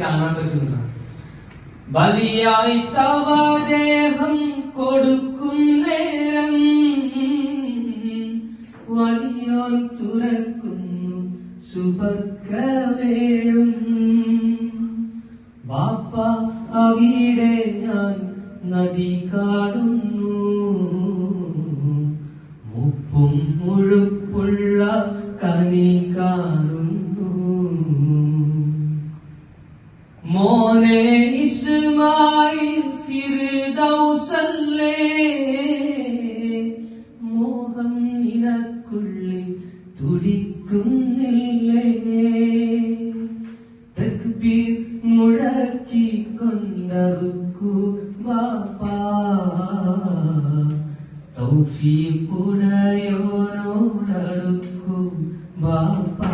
കാണാൻ പറ്റുന്നതാണ് ബലിയായി തവ ദേഹം കൊടുക്കും നേരം വലിയോൻ തുറക്കുന്നു സുഭർഗവേഴും ബാപ്പ അവിടെ ഞാൻ നദി കാണുന്നു മുപ്പും മുഴുപ്പുള്ള കനി കാണുന്നു. മോനെ ഇസ്മായിൽ ഫിർദൗസല്ലേ മോഹം നിനക്കുള്ളിൽ തുടിക്കുന്നില്ലേ. തക്ബീർ മുഴക്കി കൊണ്ടറുക്കു ബാപ്പാ തൗഫീഖുടയോനോടടുക്കു ബാപ്പാ